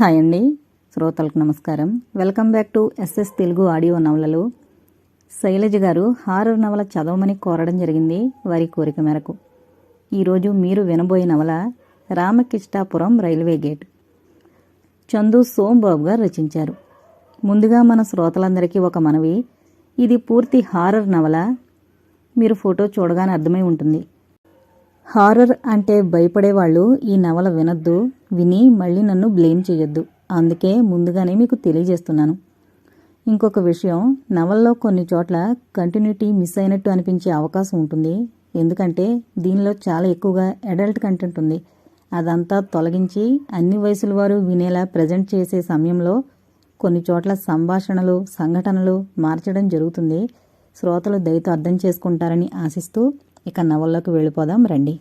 Hi అండి. శ్రోతలకు నమస్కారం. Welcome back to SS Telugu audio నవలలు. శైలజ గారు హారర్ నవల చదవమని కోరడం జరిగింది వారి కోరిక మేరకు. ఈరోజు మీరు వినబోయే నవల రామకిష్టాపురం రైల్వే గేట్. చందు సోంబాబు గారు రచించారు. ముందుగా మన శ్రోతలందరికీ ఒక మనవి. ఇది పూర్తి హారర్ నవల. మీరు ఫోటో చూడగానే అర్థమై ఉంటుంది. హారర్ అంటే భయపడేవాళ్ళు ఈ నవల వినొద్దు విని మళ్ళీ నన్ను బ్లేమ్ చేయొద్దు అందుకే ముందుగానే మీకు తెలియజేస్తున్నాను. ఇంకొక విషయం నవల్లో కొన్ని చోట్ల కంటిన్యూటీ మిస్ అయినట్టు అనిపించే అవకాశం ఉంటుంది. ఎందుకంటే దీనిలో చాలా ఎక్కువగా అడల్ట్ కంటెంట్ ఉంది. అదంతా తొలగించి అన్ని వయసుల వారు వినేలా ప్రజెంట్ చేసే సమయంలో కొన్ని చోట్ల సంభాషణలు సంఘటనలు మార్చడం జరుగుతుంది. శ్రోతలు దయతో అర్థం చేసుకుంటారని ఆశిస్తూ ఇక నవల్లోకి వెళ్ళిపోదాం రండి.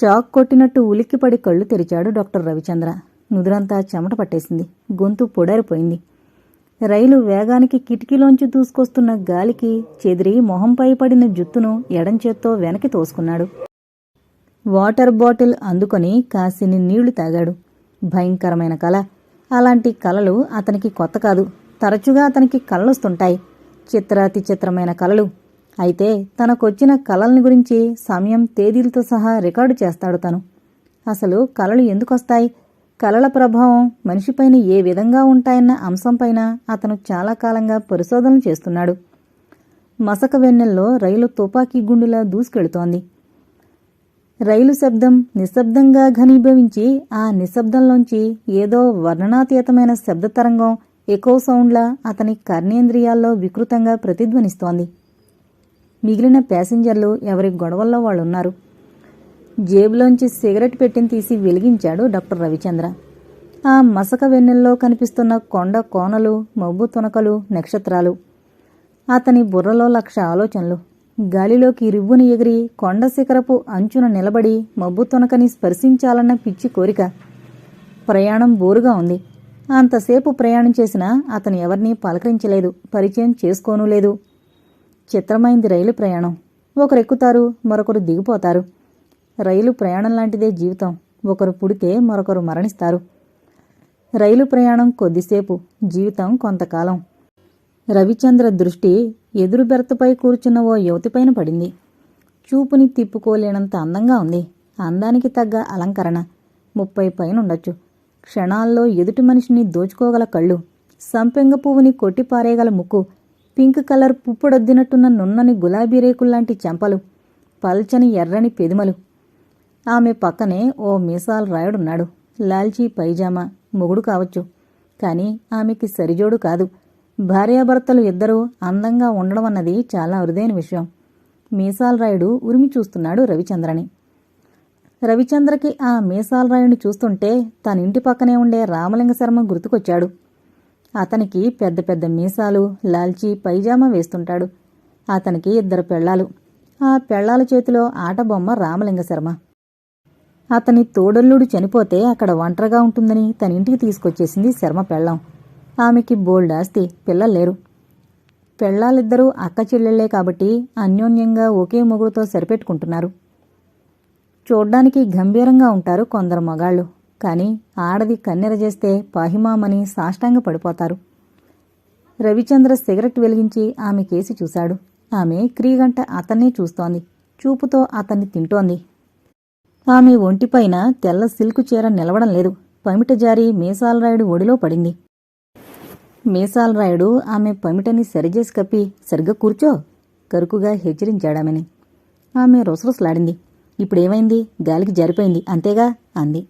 షాక్ కొట్టినట్టు ఉలిక్కిపడి కళ్ళు తెరిచాడు డాక్టర్ రవిచంద్ర. నుదురంతా చెమట పట్టేసింది. గొంతు పొడారిపోయింది. రైలు వేగానికి కిటికీలోంచి దూసుకొస్తున్న గాలికి చెదిరి మొహంపై పడిన జుత్తును ఎడంచేత్తో వెనక్కి తోసుకున్నాడు. వాటర్ బాటిల్ అందుకొని కాసిని నీళ్ళు తాగాడు. భయంకరమైన కళ అలాంటి కలలు అతనికి కొత్త కాదు. తరచుగా అతనికి కళ్ళొస్తుంటాయి. చిత్రాతి చిత్రమైన కలలు. అయితే తనకొచ్చిన కలల్ని గురించి సమయం తేదీలతో సహా రికార్డు చేస్తాడు తను. అసలు కలలు ఎందుకొస్తాయి? కలల ప్రభావం మనిషిపైన ఏ విధంగా ఉంటాయన్న అంశంపైన అతను చాలా కాలంగా పరిశోధనలు చేస్తున్నాడు. మసక వెన్నెల్లో రైలు తుపాకీ గుండులా దూసుకెళుతోంది. రైలు శబ్దం నిశ్శబ్దంగా ఘనీభవించి ఆ నిశ్శబ్దంలోంచి ఏదో వర్ణనాతీతమైన శబ్ద తరంగం ఎకో సౌండ్లా అతని కర్ణేంద్రియాల్లో వికృతంగా ప్రతిధ్వనిస్తోంది. మిగిలిన ప్యాసింజర్లు ఎవరి గొడవల్లో వాళ్ళున్నారు. జేబులోంచి సిగరెట్ పెట్టిన తీసి వెలిగించాడు డాక్టర్ రవిచంద్ర. ఆ మసక వెన్నెల్లో కనిపిస్తున్న కొండ కోనలు మబ్బు తునకలు నక్షత్రాలు. అతని బుర్రలో లక్ష ఆలోచనలు. గాలిలోకి రివ్వును ఎగిరి కొండ శిఖరపు అంచున నిలబడి మబ్బు తునకని స్పర్శించాలన్న పిచ్చి కోరిక. ప్రయాణం బోరుగా ఉంది. అంతసేపు ప్రయాణం చేసినా అతను ఎవరినీ పలకరించలేదు పరిచయం చేసుకోనూ లేదు. చిత్రమైంది రైలు ప్రయాణం. ఒకరు ఎక్కుతారు మరొకరు దిగిపోతారు. రైలు ప్రయాణం లాంటిదే జీవితం. ఒకరు పుడితే మరొకరు మరణిస్తారు. రైలు ప్రయాణం కొద్దిసేపు జీవితం కొంతకాలం. రవిచంద్ర దృష్టి ఎదురు బెర్తపై కూర్చున్న ఓ యువతిపైన పడింది. చూపుని తిప్పుకోలేనంత అందంగా ఉంది. అందానికి తగ్గ అలంకరణ. ముప్పై పైన ఉండొచ్చు క్షణాల్లో ఎదుటి మనిషిని దోచుకోగల కళ్ళు. సంపెంగ పువ్వుని కొట్టిపారేగల ముక్కు. పింక్ కలర్ పుప్పొడొద్దినట్టున్న నున్నని గులాబీ రేకుల్లాంటి చెంపలు పల్చని ఎర్రని పెదిమలు. ఆమె పక్కనే ఓ మీసాల్ రాయుడున్నాడు. లాల్చీ పైజామా మొగుడు కావచ్చు. కాని ఆమెకి సరిజోడు కాదు. భార్యాభర్తలు ఇద్దరూ అందంగా ఉండడం అన్నది చాలా అరుదైన విషయం. మీసాల్ రాయుడు ఉరిమి చూస్తున్నాడు రవిచంద్రని. రవిచంద్రకి ఆ మీసాల్ చూస్తుంటే తన ఇంటి పక్కనే ఉండే రామలింగ శర్మ గుర్తుకొచ్చాడు. అతనికి పెద్ద పెద్ద మీసాలు లాల్చీ పైజామా వేస్తుంటాడు. అతనికి ఇద్దరు పెళ్ళాలు. ఆ పెళ్ళాల చేతిలో ఆటబొమ్మ రామలింగ శర్మ అతని తోడల్లుడు చనిపోతే అక్కడ ఒంటరిగా ఉంటుందని తన ఇంటికి తీసుకొచ్చేసింది శర్మ పెళ్ళాం. ఆమెకి బోల్డ్ ఆస్తి పిల్లలు లేరు. పెళ్ళాలిద్దరూ అక్క చెల్లెళ్ళే కాబట్టి అన్యోన్యంగా ఒకే మొగుడుతో సరిపెట్టుకుంటున్నారు. చూడ్డానికి గంభీరంగా ఉంటారు కొందరు మగాళ్ళు. కానీ ఆడది కన్నెర చేస్తే పాహిమామని సాష్టాంగ పడిపోతారు. రవిచంద్ర సిగరెట్ వెలిగించి ఆమె కేసి చూశాడు. ఆమె క్రీగంట అతన్నే చూస్తోంది. చూపుతో అతన్ని తింటోంది. ఆమె ఒంటిపైన తెల్ల సిల్కు చీర నిలవడం లేదు. పమిట జారి మీసాలరాయుడు ఒడిలో పడింది. మీసాలరాయుడు ఆమె పమిటని సరిచేసి కప్పి సరిగ్గా కూర్చో కరుకుగా హెచ్చరించాడామెని. ఆమె రొసరొసలాడింది. ఇప్పుడేమైంది? గాలికి జారిపోయింది అంతేగా? అంది.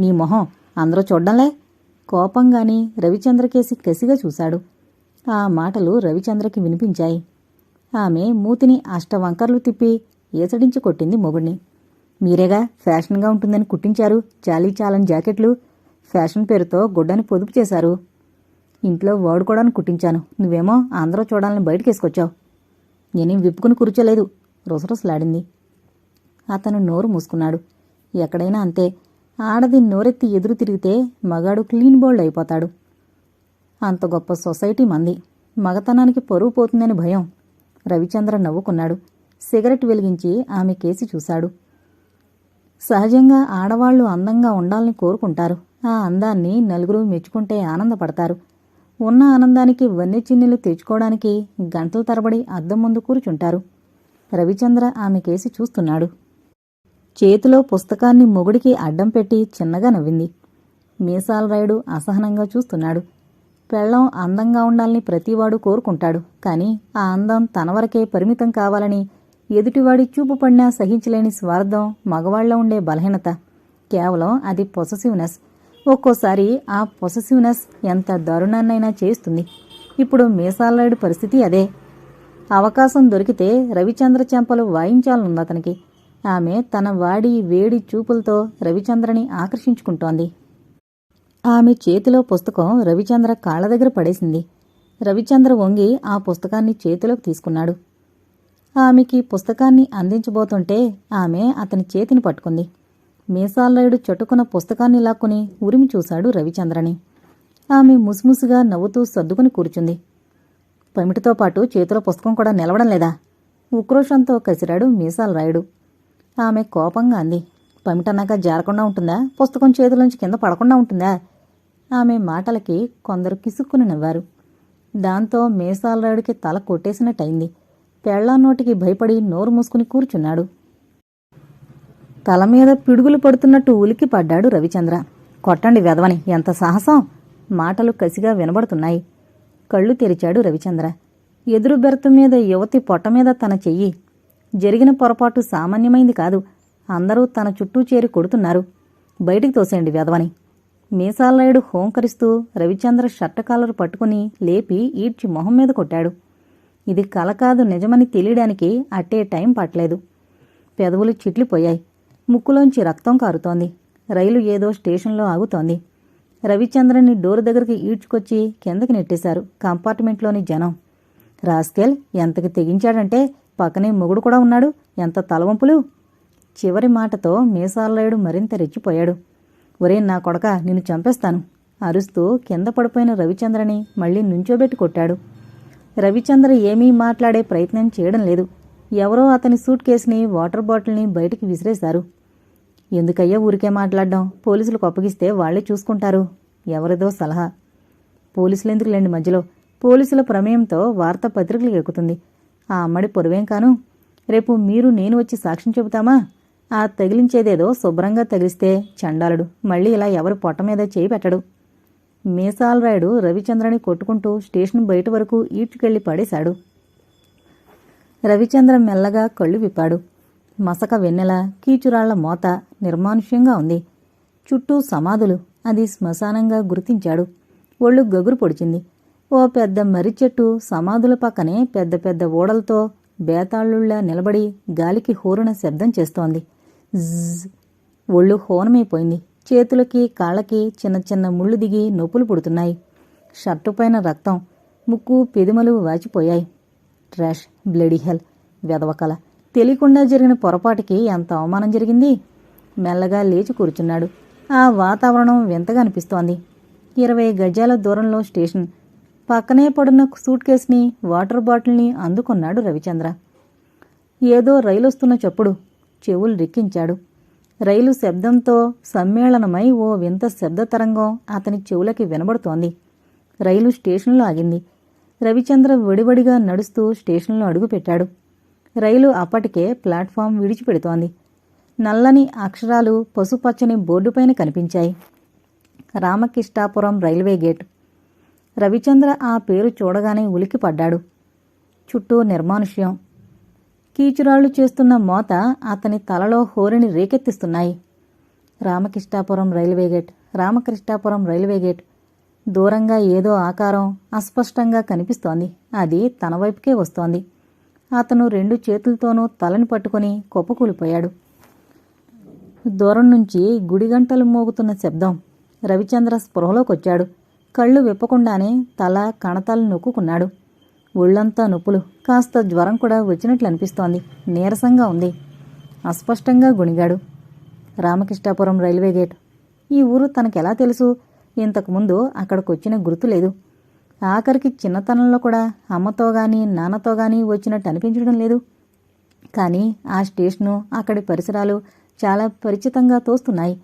నీ మొహం అందరూ చూడ్డంలే. కోపంగాని రవిచంద్రకేసి కసిగా చూశాడు. ఆ మాటలు రవిచంద్రకి వినిపించాయి. ఆమె మూతిని అష్టవంకర్లు తిప్పి ఏసడించి కొట్టింది మొగుడిని. మీరేగా ఫ్యాషన్గా ఉంటుందని కుట్టించారు చాలీ చాలని జాకెట్లు. ఫ్యాషన్ పేరుతో గుడ్డని పొదుపు చేశారు. ఇంట్లో వాడుకోవడానికి కుట్టించాను. నువ్వేమో అందరూ చూడాలని బయటకేసుకొచ్చావు. నేనేం విప్పుకుని కూర్చోలేదు. రుసరుసలాడింది. అతను నోరు మూసుకున్నాడు. ఎక్కడైనా అంతే. ఆడది నోరెత్తి ఎదురు తిరిగితే మగాడు క్లీన్ బోల్డ్ అయిపోతాడు. అంత గొప్ప సొసైటీ మంది. మగతనానికి పరువు పోతుందని భయం. రవిచంద్ర నవ్వుకున్నాడు. సిగరెట్ వెలిగించి ఆమె కేసి చూశాడు. సహజంగా ఆడవాళ్ళు అందంగా ఉండాలని కోరుకుంటారు. ఆ అందాన్ని నలుగురు మెచ్చుకుంటే ఆనందపడతారు. ఉన్న ఆనందానికి వన్నెచిన్నెలు తెచ్చుకోవడానికి గంటల తరబడి అద్దం ముందు కూర్చుంటారు. రవిచంద్ర ఆమె కేసి చూస్తున్నాడు. చేతిలో పుస్తకాన్ని మొగుడికి అడ్డం పెట్టి చిన్నగా నవ్వింది. మీసాలరాయుడు అసహనంగా చూస్తున్నాడు. పెళ్ళం అందంగా ఉండాలని ప్రతివాడు కోరుకుంటాడు. కానీ ఆ అందం తన వరకే పరిమితం కావాలని ఎదుటివాడి చూపు పడినా సహించలేని స్వార్థం మగవాళ్ళలో ఉండే బలహీనత. కేవలం అది పొసెసివ్నెస్ ఒక్కోసారి ఆ పొసెసివ్నెస్ ఎంత దారుణాన్నైనా చేస్తుంది ఇప్పుడు మీసాలరాయుడు పరిస్థితి అదే. అవకాశం దొరికితే రవిచంద్ర చెంపలు వాయించాలనుంది అతనికి. ఆమె తన వాడి వేడి చూపులతో రవిచంద్రని ఆకర్షించుకుంటోంది. ఆమె చేతిలో పుస్తకం రవిచంద్ర కాళ్ళ దగ్గర పడేసింది. రవిచంద్ర వంగి ఆ పుస్తకాన్ని చేతిలోకి తీసుకున్నాడు. ఆమెకి పుస్తకాన్ని అందించబోతుంటే ఆమె అతని చేతిని పట్టుకుంది. మీసాలరాయుడు చట్టుకున్న పుస్తకాన్ని లాక్కుని ఉరిమి చూశాడు రవిచంద్రని. ఆమె ముసుముసుగా నవ్వుతూ సర్దుకుని కూర్చుంది. పమిటితో పాటు చేతిలో పుస్తకం కూడా నిలవడం లేదా? ఉక్రోషంతో కసిరాడు మీసాలరాయుడు. ఆమె కోపంగా అంది. పమిటన్నాక జారకుండా ఉంటుందా? పుస్తకం చేతిలోంచి కింద పడకుండా ఉంటుందా? ఆమె మాటలకి కొందరు కిసుక్కుని నవ్వారు. దాంతో మీసాలరాయుడికి తల కొట్టేసినట్టయింది. పెళ్ళా నోటికి భయపడి నోరు మూసుకుని కూర్చున్నాడు. తల మీద పిడుగులు పడుతున్నట్టు ఉలికి పడ్డాడు రవిచంద్ర. కొట్టండి వెదవని ఎంత సాహసం! మాటలు కసిగా వినబడుతున్నాయి. కళ్ళు తెరిచాడు రవిచంద్ర. ఎదురు బెర్త మీద యువతి పొట్ట మీద తన చెయ్యి జరిగిన పొరపాటు సామాన్యమైంది కాదు. అందరూ తన చుట్టూ చేరి కొడుతున్నారు. బయటికి తోసేయండి వెదవని మీసాలయుడు హోంకరిస్తూ రవిచంద్ర షర్ట్ కాలరు పట్టుకుని లేపి ఈడ్చి మొహం మీద కొట్టాడు. ఇది కల కాదు నిజమని తెలియడానికి అట్టే టైం పట్టలేదు. పెదవులు చిట్లిపోయాయి. ముక్కులోంచి రక్తం కారుతోంది. రైలు ఏదో స్టేషన్లో ఆగుతోంది. రవిచంద్రని డోర్ దగ్గరికి ఈడ్చుకొచ్చి కిందకి నెట్టేశారు. కంపార్ట్మెంట్లోని జనం. రాస్కెల్ ఎంతకి తెగించాడంటే పక్కనే మొగుడు కూడా ఉన్నాడు. ఎంత తలవంపులు! చివరి మాటతో మీసాలరాయుడు మరింత రెచ్చిపోయాడు. ఒరే నా కొడక నిన్ను చంపేస్తాను అరుస్తూ కింద పడిపోయిన రవిచంద్రని మళ్ళీ నుంచోబెట్టి కొట్టాడు. రవిచంద్ర ఏమీ మాట్లాడే ప్రయత్నం చేయడం లేదు. ఎవరో అతని సూట్ కేసుని వాటర్ బాటిల్ని బయటికి విసిరేశారు. ఎందుకయ్యా ఊరికే మాట్లాడడం? పోలీసులకు అప్పగిస్తే వాళ్ళే చూసుకుంటారు. ఎవరిదో సలహా. పోలీసులు ఎందుకులేండి మధ్యలో? పోలీసుల ప్రమేయంతో వార్తాపత్రికలు ఎక్కుతుంది. ఆ అమ్మడి పొరువేం కాను? రేపు మీరు నేను వచ్చి సాక్ష్యం చెబుతామా? ఆ తగిలించేదేదో శుభ్రంగా తగిలిస్తే చండాలుడు. మళ్ళీ ఇలా ఎవరి పొట్ట మీద చేయి పెట్టడు. మీసాలరాయుడు రవిచంద్రని కొట్టుకుంటూ స్టేషన్ బయట వరకు ఈడ్చుకెళ్ళి పడేశాడు. రవిచంద్ర మెల్లగా కళ్ళు విప్పాడు. మసక వెన్నెల కీచురాళ్ళ మోత నిర్మానుష్యంగా ఉంది. చుట్టూ సమాధులు అది శ్మశానంగా గుర్తించాడు. ఒళ్ళు గగురు పొడిచింది. ఓ పెద్ద మర్రి చెట్టు సమాధుల పక్కనే పెద్ద పెద్ద ఓడలతో బేతాళుళ్ళా నిలబడి గాలికి హోరున శబ్దం చేస్తోంది. జ్జ్. ఒళ్ళు హోనమైపోయింది. చేతులకి కాళ్ళకి చిన్న చిన్న ముళ్ళు దిగి నొప్పులు పుడుతున్నాయి. షర్టు పైన రక్తం ముక్కు పెదిమలు వాచిపోయాయి. ట్రాష్ బ్లడీ హెల్ వెదవకల తెలియకుండా జరిగిన పొరపాటుకి ఎంత అవమానం జరిగింది? మెల్లగా లేచి కూర్చున్నాడు. ఆ వాతావరణం వింతగా అనిపిస్తోంది. ఇరవై గజాల దూరంలో స్టేషన్ పక్కనే పడున్న సూట్ కేసుని వాటర్ బాటిల్ని అందుకున్నాడు రవిచంద్ర. ఏదో రైలు వస్తున్న చప్పుడు చెవులు రిక్కించాడు. రైలు శబ్దంతో సమ్మేళనమై ఓ వింత శబ్ద తరంగం అతని చెవులకి వినబడుతోంది. రైలు స్టేషన్లో ఆగింది. రవిచంద్ర వడివడిగా నడుస్తూ స్టేషన్లో అడుగుపెట్టాడు రైలు అప్పటికే ప్లాట్ఫామ్ విడిచిపెడుతోంది. నల్లని అక్షరాలు పసుపచ్చని బోర్డుపైన కనిపించాయి. రామకృష్ణాపురం రైల్వే గేట్ రవిచంద్ర ఆ పేరు చూడగానే ఉలికిపడ్డాడు చుట్టూ నిర్మానుష్యం. కీచురాళ్ళు చేస్తున్న మోత అతని తలలో హోరిని రేకెత్తిస్తున్నాయి. Ramakrishnapuram railway gate Ramakrishnapuram railway gate. దూరంగా ఏదో ఆకారం అస్పష్టంగా కనిపిస్తోంది. అది తన వైపుకే వస్తోంది. అతను రెండు చేతులతోనూ తలని పట్టుకుని కొప్పకూలిపోయాడు. దూరం నుంచి గుడిగంటలు మోగుతున్న శబ్దం రవిచంద్ర స్పృహలోకొచ్చాడు. కళ్ళు విప్పకుండానే తల కణతలు నొక్కుకున్నాడు. ఒళ్ళంతా నొప్పులు. కాస్త జ్వరం కూడా వచ్చినట్లు అనిపిస్తోంది. నీరసంగా ఉంది. అస్పష్టంగా గుణిగాడు. Ramakrishnapuram railway gate. ఈ ఊరు తనకెలా తెలుసు? ఇంతకుముందు అక్కడికొచ్చిన గుర్తు లేదు. ఆఖరికి చిన్నతనంలో కూడా అమ్మతో గాని నాన్నతో గాని వచ్చినట్టు అనిపించడం లేదు. కానీ ఆ స్టేషను అక్కడి పరిసరాలు చాలా పరిచితంగా తోస్తున్నాయి.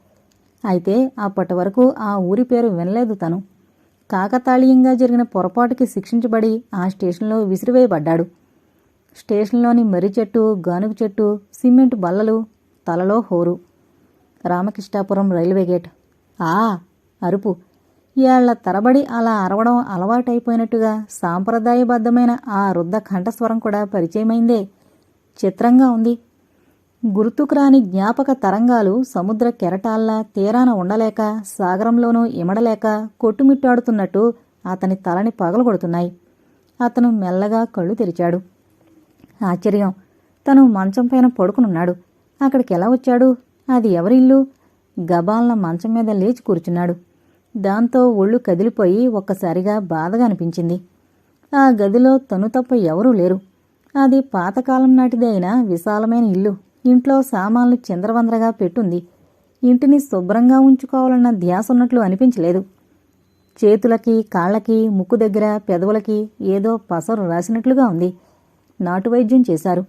అయితే అప్పటి వరకు ఆ ఊరి పేరు వినలేదు తను. కాకతాళీయంగా జరిగిన పొరపాటుకి శిక్షించబడి ఆ స్టేషన్లో విసిరివేయబడ్డాడు. స్టేషన్లోని మర్రి చెట్టు గానుగు చెట్టు సిమెంట్ బల్లలు తలలో హోరు. Ramakrishnapuram railway gate. ఆ అరుపు. ఏళ్ళ తరబడి అలా అరవడం అలవాటైపోయినట్టుగా సాంప్రదాయబద్ధమైన ఆ రుద్ద కంఠస్వరం కూడా పరిచయమైందే. చిత్రంగా ఉంది. గుర్తుకురాని జ్ఞాపక తరంగాలు సముద్ర కెరటాల్లా తీరాన ఉండలేక సాగరంలోనూ ఇమడలేక కొట్టుమిట్టాడుతున్నట్టు అతని తలని పగలగొడుతున్నాయి. అతను మెల్లగా కళ్ళు తెరిచాడు. ఆశ్చర్యం! తను మంచం పైన పడుకునున్నాడు. అక్కడికి ఎలా వచ్చాడు? అది ఎవరిల్లు? గబాల్న మంచం మీద లేచి కూర్చున్నాడు. దాంతో ఒళ్ళు కదిలిపోయి ఒక్కసారిగా బాధగా అనిపించింది. ఆ గదిలో తను తప్ప ఎవరూ లేరు. అది పాతకాలం నాటిదే అయిన విశాలమైన ఇల్లు. ఇంట్లో సామాన్లు చిందరవందరగా పెట్టుంది. ఇంటిని శుభ్రంగా ఉంచుకోవాలన్న ధ్యాస ఉన్నట్లు అనిపించలేదు. చేతులకి కాళ్ళకి ముక్కు దగ్గర పెదవులకి ఏదో పసరు రాసినట్లుగా ఉంది. నాటు వైద్యం చేశారు.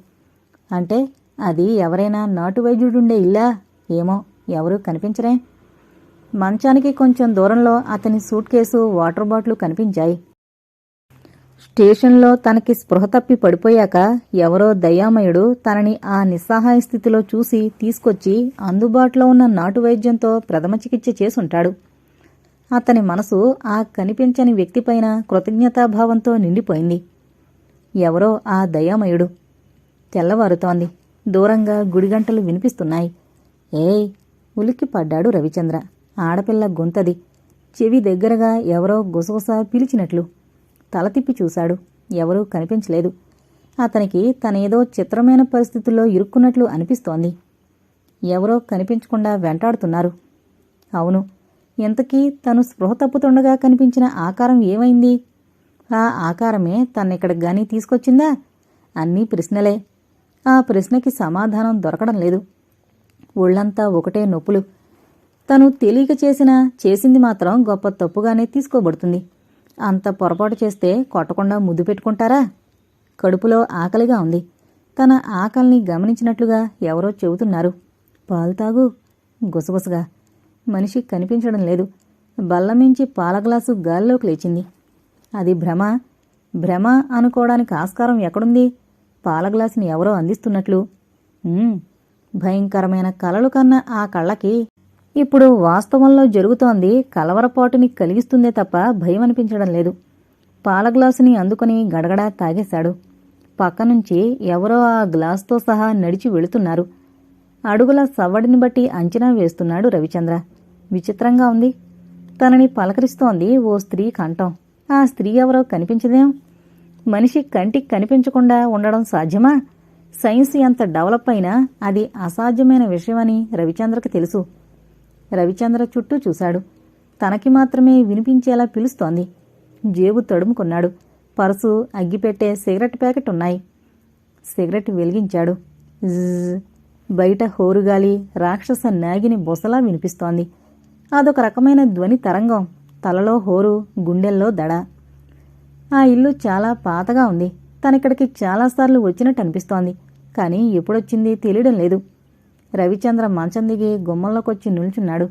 అంటే అది ఎవరైనా నాటు వైద్యుడుండే ఇల్లా? ఏమో ఎవరూ కనిపించరే. మంచానికి కొంచెం దూరంలో అతని సూట్ కేసు వాటర్ బాటిల్ కనిపించాయి. స్టేషన్లో తనకి స్పృహ తప్పి పడిపోయాక ఎవరో దయామయుడు తనని ఆ నిస్సహాయ స్థితిలో చూసి తీసుకొచ్చి అందుబాటులో ఉన్న నాటు వైద్యంతో ప్రథమ చికిత్స చేసుంటాడు. అతని మనసు ఆ కనిపించని వ్యక్తిపైన కృతజ్ఞతాభావంతో నిండిపోయింది. ఎవరో ఆ దయామయుడు. తెల్లవారుతోంది. దూరంగా గుడిగంటలు వినిపిస్తున్నాయి. ఏయ్ ఉలిక్కి పడ్డాడు రవిచంద్ర. ఆడపిల్ల గొంతది. చెవి దగ్గరగా ఎవరో గుసగుస పిలిచినట్లు. తల తిప్పి చూశాడు. ఎవరూ కనిపించలేదు. అతనికి తనేదో చిత్రమైన పరిస్థితుల్లో ఇరుక్కున్నట్లు అనిపిస్తోంది. ఎవరో కనిపించకుండా వెంటాడుతున్నారు. అవును ఇంతకీ తను స్పృహ తప్పుతుండగా కనిపించిన ఆకారం ఏమైంది? ఆ ఆకారమే తన్నిక్కడికి గాని తీసుకొచ్చిందా? అన్నీ ప్రశ్నలే. ఆ ప్రశ్నకి సమాధానం దొరకడం లేదు. ఒళ్ళంతా ఒకటే నొప్పులు. తను తెలియక చేసిన చేసింది మాత్రం గొప్ప తప్పుగానే తీసుకోబడుతుంది. అంత పొరపాటు చేస్తే కొట్టకుండా ముద్దు పెట్టుకుంటారా? కడుపులో ఆకలిగా ఉంది. తన ఆకలిని గమనించినట్లుగా ఎవరో చెబుతున్నారు. పాలు తాగు. గుసగుసగా. మనిషి కనిపించడం లేదు. బల్లమించి పాల గ్లాసు గాల్లోకి లేచింది. అది భ్రమ. భ్రమ అనుకోవడానికి ఆస్కారం ఎక్కడుంది? పాల గ్లాసుని ఎవరో అందిస్తున్నట్లు. భయంకరమైన కలలు కన్న ఆ కళ్ళకి ఇప్పుడు వాస్తవంలో జరుగుతోంది కలవరపాటుని కలిగిస్తుందే తప్ప భయం అనిపించడం లేదు. పాల గ్లాసుని అందుకుని గడగడా తాగేశాడు. పక్కనుంచి ఎవరో ఆ గ్లాసుతో సహా నడిచి వెళుతున్నారు. అడుగుల సవ్వడిని బట్టి అంచనా వేస్తున్నాడు రవిచంద్ర. విచిత్రంగా ఉంది. తనని పలకరిస్తోంది ఓ స్త్రీ కంఠం. ఆ స్త్రీ ఎవరో కనిపించదేం? మనిషి కంటికి కనిపించకుండా ఉండడం సాధ్యమా? సైన్స్ ఎంత డెవలప్ అయినా అది అసాధ్యమైన విషయమని రవిచంద్రకి తెలుసు. రవిచంద్ర చుట్టూ చూశాడు. తనకి మాత్రమే వినిపించేలా పిలుస్తోంది. జేబు తడుముకున్నాడు. పర్సు అగ్గిపెట్టే సిగరెట్ ప్యాకెట్ ఉన్నాయి సిగరెట్ వెలిగించాడు. బయట హోరుగాలి రాక్షస నాగిని బొసలా వినిపిస్తోంది. అదొక రకమైన ధ్వని తరంగం. తలలో హోరు గుండెల్లో దడ. ఆ ఇల్లు చాలా పాతగా ఉంది. తనిక్కడికి చాలాసార్లు వచ్చినట్టు అనిపిస్తోంది. కానీ ఎప్పుడొచ్చింది తెలియడం లేదు. రవిచంద్ర మంచం దిగి గుమ్మంలోకొచ్చి నిల్చున్నాడు.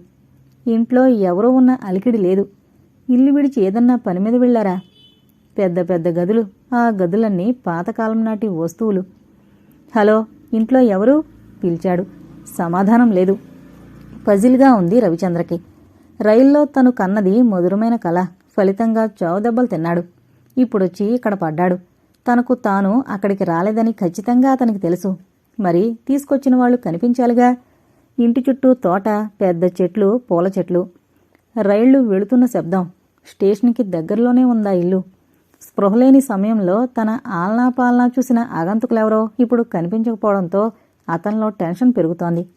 ఇంట్లో ఎవరూ ఉన్న అలికిడి లేదు. ఇల్లు విడిచి ఏదన్నా పని మీద వెళ్ళారా? పెద్ద పెద్ద గదులు ఆ గదులన్నీ పాతకాలం నాటి వస్తువులు. హలో ఇంట్లో ఎవరు? పిలిచాడు. సమాధానం లేదు. పజిల్గా ఉంది రవిచంద్రకి. రైల్లో తను కన్నది మధురమైన కళ. ఫలితంగా చావు దెబ్బలు తిన్నాడు. ఇప్పుడొచ్చి ఇక్కడ పడ్డాడు. తనకు తాను అక్కడికి రాలేదని ఖచ్చితంగా అతనికి తెలుసు. మరి తీసుకొచ్చిన వాళ్ళు కనిపించాలిగా. ఇంటి చుట్టూ తోట పెద్ద చెట్లు పూల చెట్లు. రైళ్ళు వెళుతున్న శబ్దం స్టేషన్కి దగ్గరలోనే ఉందా ఇల్లు? స్పృహలేని సమయంలో తన ఆలనా పాలనా చూసిన ఆగంతుకులెవరో ఇప్పుడు కనిపించకపోవడంతో అతనిలో టెన్షన్ పెరుగుతోంది.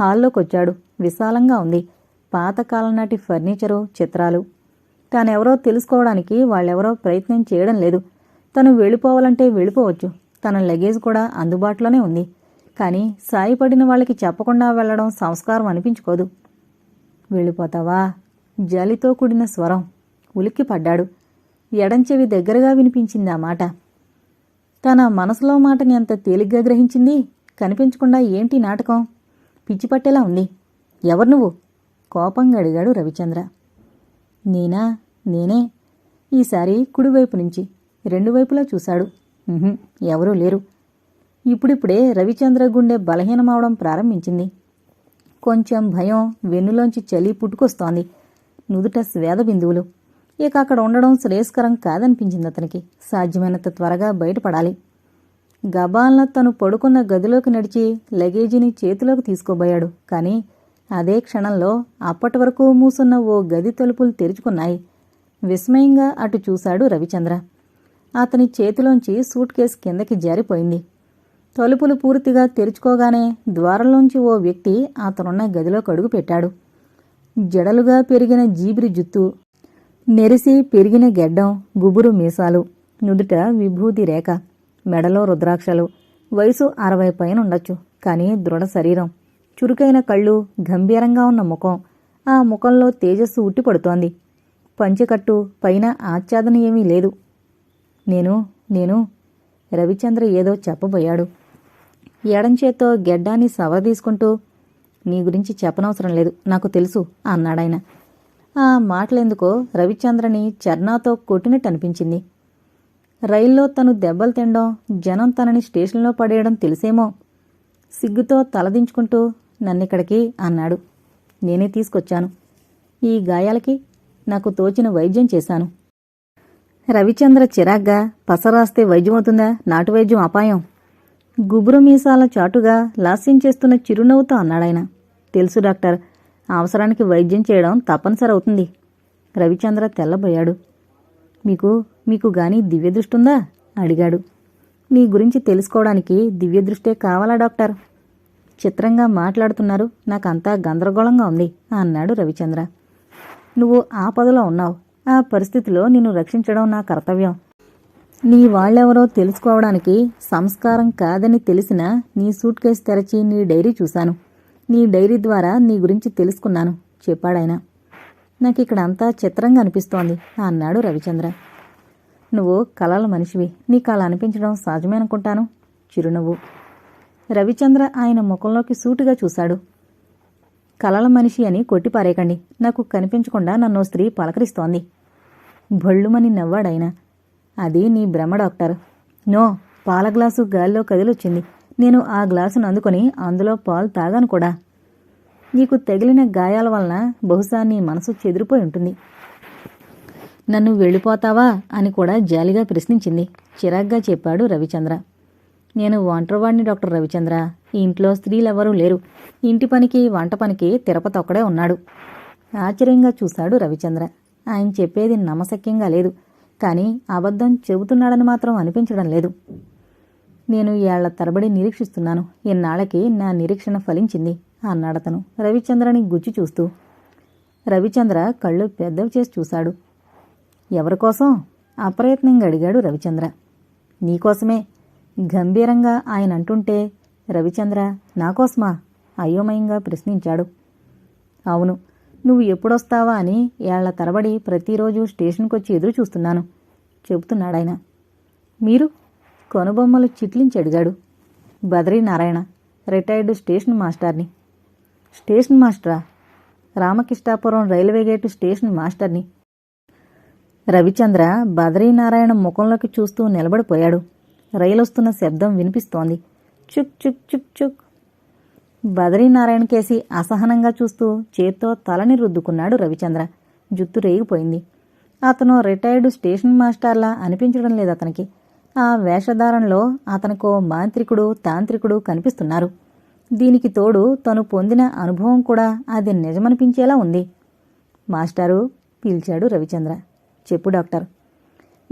హాల్లోకొచ్చాడు. విశాలంగా ఉంది. పాతకాలం నాటి ఫర్నిచరు చిత్రాలు. తానెవరో తెలుసుకోవడానికి వాళ్ళెవరో ప్రయత్నం చేయడం లేదు. తను వెళ్ళిపోవాలంటే వెళ్ళిపోవచ్చు. తన లగేజ్ కూడా అందుబాటులోనే ఉంది. కానీ సాయపడిన వాళ్ళకి చెప్పకుండా వెళ్ళడం సంస్కారం అనిపించుకోదు. వెళ్ళిపోతావా? జాలితో కూడిన స్వరం ఉలిక్కి పడ్డాడు ఎడంచెవి దగ్గరగా వినిపించింది ఆ మాట. తన మనసులో మాటని అంత తేలిగ్గా గ్రహించింది? కనిపించకుండా ఏంటి నాటకం? పిచ్చిపట్టేలా ఉంది. ఎవరు నువ్వు? కోపంగా అడిగాడు రవిచంద్ర. నేనా? నేనే. ఈసారి కుడివైపు నుంచి రెండు వైపులా చూశాడు. ఎవరూ లేరు. ఇప్పుడిప్పుడే రవిచంద్ర గుండె బలహీనమవడం ప్రారంభించింది. కొంచెం భయం వెన్నులోంచి చలి పుట్టుకొస్తోంది. నుదుట స్వేద బిందువులు. ఇక అక్కడ ఉండడం శ్రేయస్కరం కాదనిపించింది అతనికి. సాధ్యమైనంత త్వరగా బయటపడాలి. గబాల్న తను పడుకున్న గదిలోకి నడిచి లగేజీని చేతిలోకి తీసుకోబోయాడు. కానీ అదే క్షణంలో అప్పటి వరకు మూసున్న ఓ గది తలుపులు తెరుచుకున్నాయి. విస్మయంగా అటు చూశాడు రవిచంద్ర. అతని చేతిలోంచి సూట్ కేసు కిందకి జారిపోయింది. తలుపులు పూర్తిగా తెరుచుకోగానే ద్వారంలోంచి ఓ వ్యక్తి అతనున్న గదిలోకి అడుగు పెట్టాడు. జడలుగా పెరిగిన జీబిరి జుత్తు నెరిసి పెరిగిన గెడ్డం గుబురు మీసాలు నుదుట విభూతి రేఖ మెడలో రుద్రాక్షలు వయసు అరవై పైన ఉండొచ్చు కానీ దృఢ శరీరం చురుకైన కళ్ళు గంభీరంగా ఉన్న ముఖం ఆ ముఖంలో తేజస్సు ఉట్టిపడుతోంది. పంచెకట్టు పైన ఆచ్ఛాదన ఏమీ లేదు. నేను నేను. రవిచంద్ర ఏదో చెప్పబోయాడు. ఎడంచేత్తో గెడ్డాన్ని సవరదీసుకుంటూ నీ గురించి చెప్పనవసరం లేదు నాకు తెలుసు అన్నాడాయన. ఆ మాటలెందుకో రవిచంద్రని చర్నాతో కొట్టినట్టు అనిపించింది రైల్లో తను దెబ్బలు తినడం జనం తనని స్టేషన్లో పడేయడం తెలిసేమో. సిగ్గుతో తలదించుకుంటూ నన్నిక్కడికి అన్నాడు. నేనే తీసుకొచ్చాను. ఈ గాయాలకి నాకు తోచిన వైద్యం చేశాను. రవిచంద్ర చిరాగ్గా పసరాస్తే వైద్యమవుతుందా నాటు వైద్యం అపాయం. గుబురు మీసాల చాటుగా లాస్యం చేస్తున్న చిరునవ్వుతో అన్నాడాయన. తెలుసు డాక్టర్ అవసరానికి వైద్యం చేయడం తప్పనిసరి అవుతుంది. రవిచంద్ర తెల్లబోయాడు. మీకు మీకు గాని దివ్యదృష్టుందా అడిగాడు. మీ గురించి తెలుసుకోవడానికి దివ్యదృష్టే కావాలా డాక్టర్? చిత్రంగా మాట్లాడుతున్నారు నాకంతా గందరగోళంగా ఉంది అన్నాడు రవిచంద్ర. నువ్వు ఆపదలో ఉన్నావు. ఆ పరిస్థితిలో నిన్ను రక్షించడం నా కర్తవ్యం. నీ వాళ్ళెవరో తెలుసుకోవడానికి సంస్కారం కాదని తెలిసిన నీ సూట్ కేసు తెరచి నీ డైరీ చూశాను. నీ డైరీ ద్వారా నీ గురించి తెలుసుకున్నాను చెప్పాడాయన. ఇక్కడ అంతా చిత్రంగా అనిపిస్తోంది అన్నాడు రవిచంద్ర. నువ్వు కళల మనిషివి నీకు అలా అనిపించడం సహజమేనుకుంటాను చిరునవ్వు. రవిచంద్ర ఆయన ముఖంలోకి సూటుగా చూశాడు. కలల మనిషి అని కొట్టిపారేయకండి నాకు కనిపించకుండా నన్ను స్త్రీ పలకరిస్తోంది. భళ్ళుమని నవ్వాడాయన. అది నీ భ్రమ డాక్టర్. నో పాల గ్లాసు గాల్లో కదిలొచ్చింది. నేను ఆ గ్లాసును అందుకొని అందులో పాలు తాగాను కూడా. నీకు తగిలిన గాయాల వలన బహుశా నీ మనసు చెదిరిపోయి ఉంటుంది. నన్ను వెళ్ళిపోతావా అని కూడా జాలిగా ప్రశ్నించింది. చిరాగ్గా చెప్పాడు రవిచంద్ర. నేను ఒంటరివాడిని డాక్టర్ రవిచంద్ర. ఇంట్లో స్త్రీలెవరూ లేరు. ఇంటి పనికి వంట పనికి తిరుపతి ఒక్కడే ఉన్నాడు. ఆశ్చర్యంగా చూశాడు రవిచంద్ర. ఆయన చెప్పేది నమ్మశక్యంగా లేదు. కానీ అబద్ధం చెబుతున్నాడని మాత్రం అనిపించడం లేదు. నేను ఏళ్ళ తరబడి నిరీక్షిస్తున్నాను. ఇన్నాళ్ళకి నా నిరీక్షణ ఫలించింది అన్నాడతను రవిచంద్రని గుచ్చి చూస్తూ. రవిచంద్ర కళ్ళు పెద్దవి చేసి చూశాడు. ఎవరికోసం అప్రయత్నంగా అడిగాడు రవిచంద్ర. నీకోసమే గంభీరంగా ఆయన అంటుంటే రవిచంద్ర నాకోసమా అయోమయంగా ప్రశ్నించాడు. అవును నువ్వు ఎప్పుడొస్తావా అని ఏళ్ళ తరబడి ప్రతిరోజు స్టేషన్కొచ్చి ఎదురు చూస్తున్నాను. చెబుతున్నాడాయన మీరు కొనుబొమ్మలు చిట్లించి అడిగాడు. బద్రీనారాయణ రిటైర్డ్ స్టేషన్ మాస్టర్ని. స్టేషన్ మాస్టరా? రామకృష్ణాపురం రైల్వే గేటు స్టేషన్ మాస్టర్ని. రవిచంద్ర బద్రీనారాయణ ముఖంలోకి చూస్తూ నిలబడిపోయాడు. రైలొస్తున్న శబ్దం వినిపిస్తోంది. చుక్ చుక్ చుక్ చుక్. బదరీనారాయణ కేసి అసహనంగా చూస్తూ చేత్తో తలని రుద్దుకున్నాడు రవిచంద్ర. జుత్తు రేగిపోయింది. అతను రిటైర్డ్ స్టేషన్ మాస్టర్లా అనిపించడం లేదు అతనికి. ఆ వేషధారణలో అతనికో మాంత్రికుడు తాంత్రికుడు కనిపిస్తున్నారు. దీనికి తోడు తను పొందిన అనుభవం కూడా అది నిజమనిపించేలా ఉంది. మాస్టారు పిలిచాడు రవిచంద్ర. చెప్పు డాక్టర్.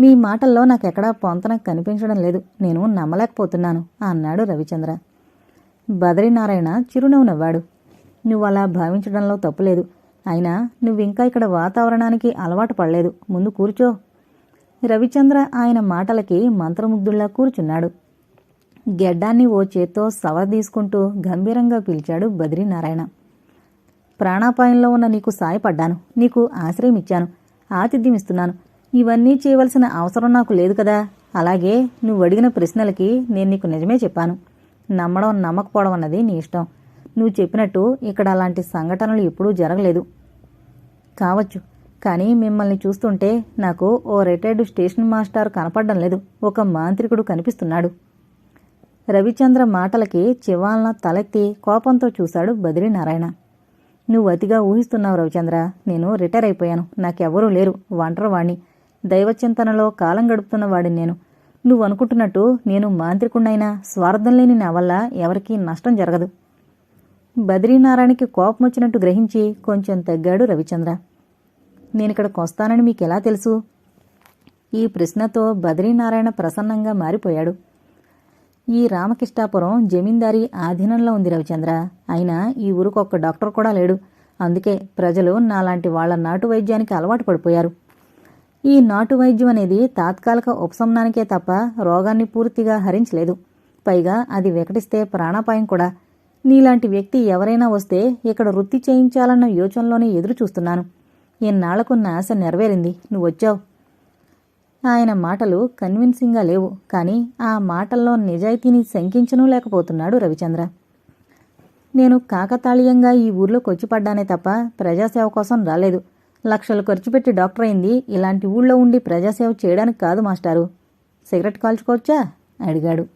మీ మాటల్లో నాకెక్కడా పొంతన కనిపించడం లేదు. నేను నమ్మలేకపోతున్నాను అన్నాడు రవిచంద్ర. బదరీనారాయణ చిరునవ్వు నవ్వాడు. నువ్వు అలా భావించడంలో తప్పులేదు. అయినా నువ్వింకా ఇక్కడ వాతావరణానికి అలవాటు పడలేదు. ముందు కూర్చో. రవిచంద్ర ఆయన మాటలకి మంత్రముగ్ధుల్లా కూర్చున్నాడు. గెడ్డాన్ని ఓ చేత్తో సవరదీసుకుంటూ గంభీరంగా పిలిచాడు బద్రీనారాయణ. ప్రాణాపాయంలో ఉన్న నీకు సాయపడ్డాను. నీకు ఆశ్రయం ఇచ్చాను. ఆతిథ్యం ఇస్తున్నాను. ఇవన్నీ చేయవలసిన అవసరం నాకు లేదు కదా. అలాగే నువ్వు అడిగిన ప్రశ్నలకి నేను నీకు నిజమే చెప్పాను. నమ్మడం నమ్మకపోవడం అన్నది నీ ఇష్టం. నువ్వు చెప్పినట్టు ఇక్కడ అలాంటి సంఘటనలు ఎప్పుడూ జరగలేదు. కావచ్చు. కానీ మిమ్మల్ని చూస్తుంటే నాకు ఓ రిటైర్డ్ స్టేషన్ మాస్టర్ కనపడడం లేదు. ఒక మాంత్రికుడు కనిపిస్తున్నాడు. రవిచంద్ర మాటలకి చివాలన తలెత్తి కోపంతో చూశాడు బద్రీనారాయణ. నువ్వు అతిగా ఊహిస్తున్నావు రవిచంద్ర. నేను రిటైర్ అయిపోయాను. నాకెవరూ లేరు. ఒంటరివాణ్ణి. దైవచింతనలో కాలం గడుపుతున్న వాడిని నేను. నువ్వు అనుకుంటున్నట్టు నేను మాంత్రికుణ్ణైనా స్వార్థం లేని నా వల్ల ఎవరికీ నష్టం జరగదు. బద్రీనారాయణకి కోపం వచ్చినట్టు గ్రహించి కొంచెం తగ్గాడు రవిచంద్ర. నేనిక్కడికి వస్తానని మీకెలా తెలుసు? ఈ ప్రశ్నతో బద్రీనారాయణ ప్రసన్నంగా మారిపోయాడు. ఈ రామకృష్ణాపురం జమీందారీ ఆధీనంలో ఉంది రవిచంద్ర. అయినా ఈ ఊరికొక్క డాక్టర్ కూడా లేడు. అందుకే ప్రజలు నాలాంటి వాళ్ళ నాటు వైద్యానికి అలవాటు పడిపోయారు. ఈ నాటు వైద్యం అనేది తాత్కాలిక ఉపశమనానికే తప్ప రోగాన్ని పూర్తిగా హరించలేదు. పైగా అది వికటిస్తే ప్రాణాపాయం కూడా. నీలాంటి వ్యక్తి ఎవరైనా వస్తే ఇక్కడ వృత్తి చేయించాలన్న యోచనలోనే ఎదురు చూస్తున్నాను ఇన్నాళ్ళకున్న ఆశ నెరవేరింది. నువ్వు వచ్చావు ఆయన మాటలు కన్విన్సింగ్గా లేవు. కానీ ఆ మాటల్లో నిజాయితీని శంకించనూ లేకపోతున్నాడు రవిచంద్ర. నేను కాకతాళీయంగా ఈ ఊర్లోకి వచ్చి పడ్డానే తప్ప ప్రజాసేవ కోసం రాలేదు. లక్షలు ఖర్చు పెట్టి డాక్టర్ అయింది. ఇలాంటి ఊళ్ళో ఉండి ప్రజాసేవ చేయడానికి కాదు మాస్టారు. సిగరెట్ కాల్చుకోవచ్చా? అడిగాడు.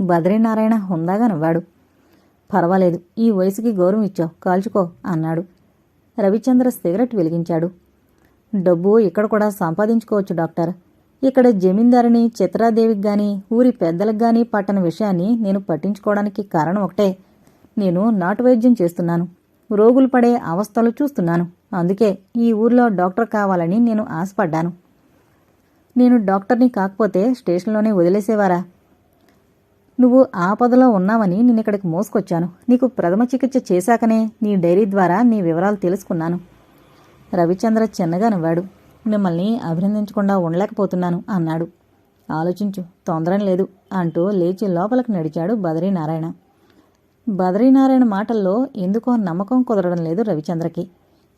బద్రీనారాయణ హుందాగా నవ్వాడు. పర్వాలేదు ఈ వయసుకి గౌరవం ఇచ్చావు. కాల్చుకో అన్నాడు. రవిచంద్ర సిగరెట్ వెలిగించాడు. డబ్బు ఇక్కడ కూడా సంపాదించుకోవచ్చు డాక్టర్. ఇక్కడ జమీందారిని చిత్రాదేవికి గాని ఊరి పెద్దలకు గాని పట్టని విషయాన్ని నేను పట్టించుకోవడానికి కారణం ఒకటే. నేను నాటు వైద్యం చేస్తున్నాను. రోగులు పడే అవస్థలు చూస్తున్నాను. అందుకే ఈ ఊర్లో డాక్టర్ కావాలని నేను ఆశపడ్డాను. నేను డాక్టర్ని కాకపోతే స్టేషన్లోనే వదిలేసేవారా? నువ్వు ఆపదలో ఉన్నావని నేను ఇక్కడికి మోసుకొచ్చాను. నీకు ప్రథమ చికిత్స చేశాకనే నీ డైరీ ద్వారా నీ వివరాలు తెలుసుకున్నాను. రవిచంద్ర చిన్నగా నవ్వాడు. మిమ్మల్ని అభినందించకుండా ఉండలేకపోతున్నాను అన్నాడు. ఆలోచించు తొందరం లేదు అంటూ లేచి లోపలికి నడిచాడు బదరీనారాయణ. బదరీనారాయణ మాటల్లో ఎందుకో నమ్మకం కుదరడం లేదు రవిచంద్రకి.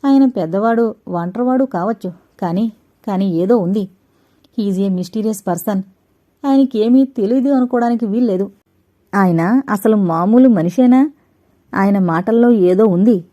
ఆయన పెద్దవాడు ఒంటరివాడు కావచ్చు కానీ కానీ ఏదో ఉంది. హీజ్ ఏ మిస్టీరియస్ పర్సన్ ఆయనకేమీ తెలియదు అనుకోవడానికి వీల్లేదు. ఆయన అసలు మామూలు మనిషేనా? ఆయన మాటల్లో ఏదో ఉంది.